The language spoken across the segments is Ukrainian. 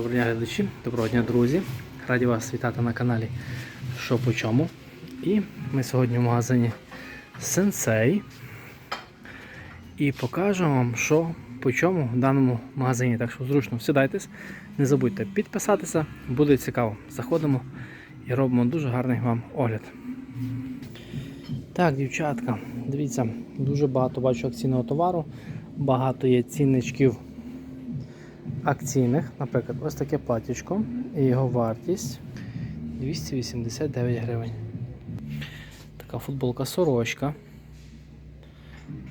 Доброго дня глядачі, доброго дня, друзі. Раді вас вітати на каналі Що по чому. І ми сьогодні в магазині Sensei. І покажемо вам, що по чому в даному магазині. Так що зручно сідайтесь, не забудьте підписатися, буде цікаво. Заходимо і робимо дуже гарний вам огляд. Так, дівчатка, дивіться, дуже багато бачу акційного товару, багато є цінничків акційних, наприклад, ось таке платічко і його вартість 289 гривень. Така футболка сорочка.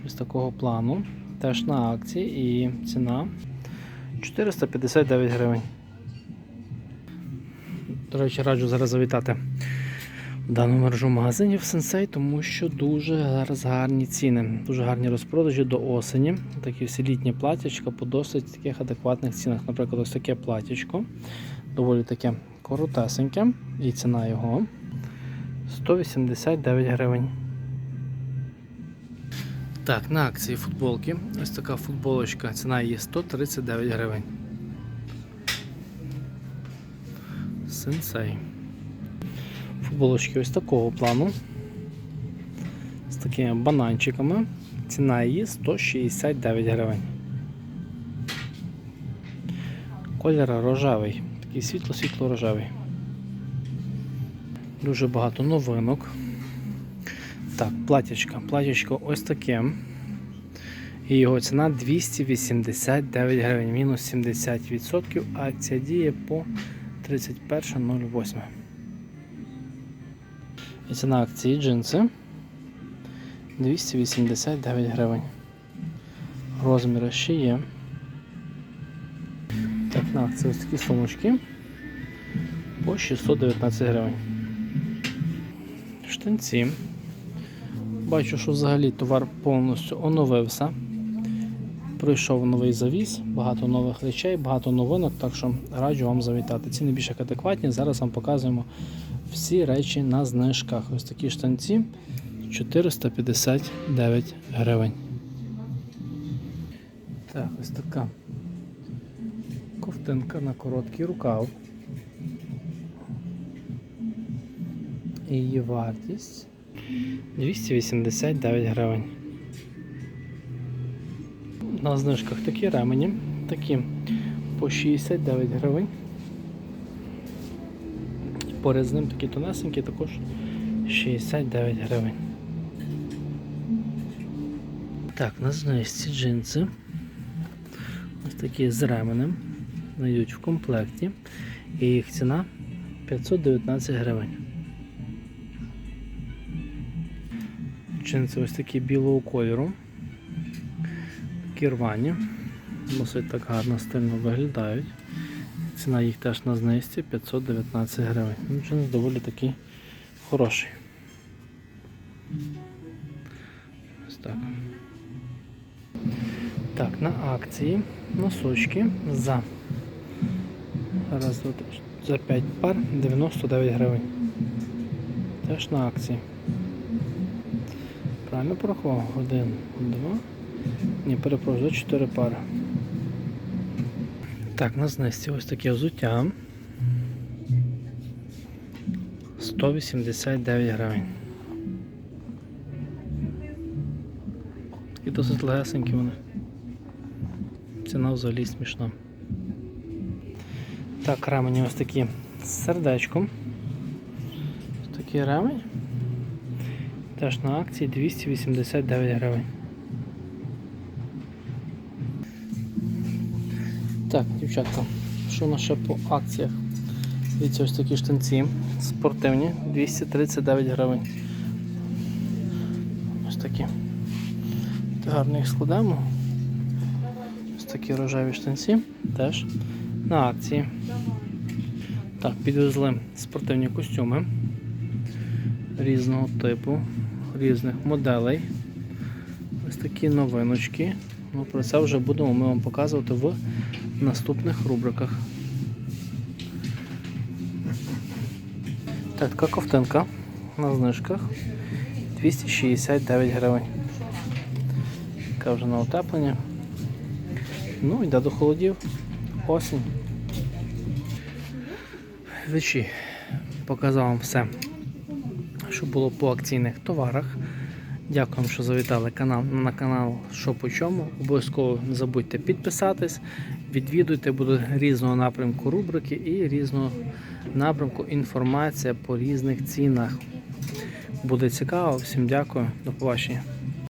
Ось такого плану. Теж на акції і ціна 459 гривень. До речі, раджу зараз завітати дану мережу магазинів Sensei, тому що дуже зараз гарні ціни, дуже гарні розпродажі до осені. Такі всі літні платячка по досить таких адекватних цінах. Наприклад, ось таке платячко, доволі таке коротесеньке, і ціна його 189 гривень. Так, на акції футболки. Ось така футболочка, ціна її 139 гривень. Сенсей. Футболочки ось такого плану. З такими бананчиками. Ціна її 169 гривень. Колір рожевий. Такий світло-світло рожевий. Дуже багато новинок. Так, платячка. Платячко ось таке. І його ціна 289 гривень, мінус 70%. Акція діє по 31.08. І ціна акції джинси 289 гривень. Розміри ще є. Так, на акції ось такі сумочки по 619 гривень. Штанці. Бачу, що взагалі товар повністю оновився. Пройшов новий завіз, багато нових речей, багато новинок, так що раджу вам завітати. Ціни більш як адекватні. Зараз вам показуємо всі речі на знижках. Ось такі штанці 459 гривень. Так, ось така ковтинка на короткий рукав. Її вартість 289 гривень. На знижках такі ремені, такі по 69 гривень. Поряд з ним такі тонесенькі також 69 гривень. Так, на знижці джинси. Ось такі з ременем. Знайдуть в комплекті. І їх ціна 519 гривень. Джинси ось такі білого кольору. Такі рвані. Досить так гарно стильно виглядають. Ціна їх теж на знижці 519 гривень. Ну, Джинс доволі такий хороший. Ось так. Так, на акції носочки за раз, два, три, за 5 пар 99 гривень. Теж на акції. Правильно порахував? Один, два. Ні, перепрошую, за 4 пари. Так, на знесті ось таке взуття. 189 гривень. І досить легесенькі вони. Ціна взагалі смішна. Так, ремені ось такі з сердечком. Ось такий ремень. Теж на акції 289 гривень. Так, дівчатка, що у нас ще по акціях? Дивіться, ось такі штанці спортивні, 239 гривень. Ось такі. Гарно їх складемо. Ось такі рожеві штанці теж на акції. Так, підвезли спортивні костюми різного типу, різних моделей. Ось такі новиночки. Ну, Про це вже будемо ми вам показувати в наступних рубриках. Так, така ковтинка на знижках 269 гривень. Така вже на утеплення. Ну, йде до холодів. Осінь. глядачі, показав вам все, що було по акційних товарах. Дякуємо, що завітали канал, на канал Що по чому. Обов'язково не забудьте підписатись, відвідуйте, будуть різного напрямку рубрики і різного напрямку інформація по різних цінах. Буде цікаво. Всім дякую, до побачення.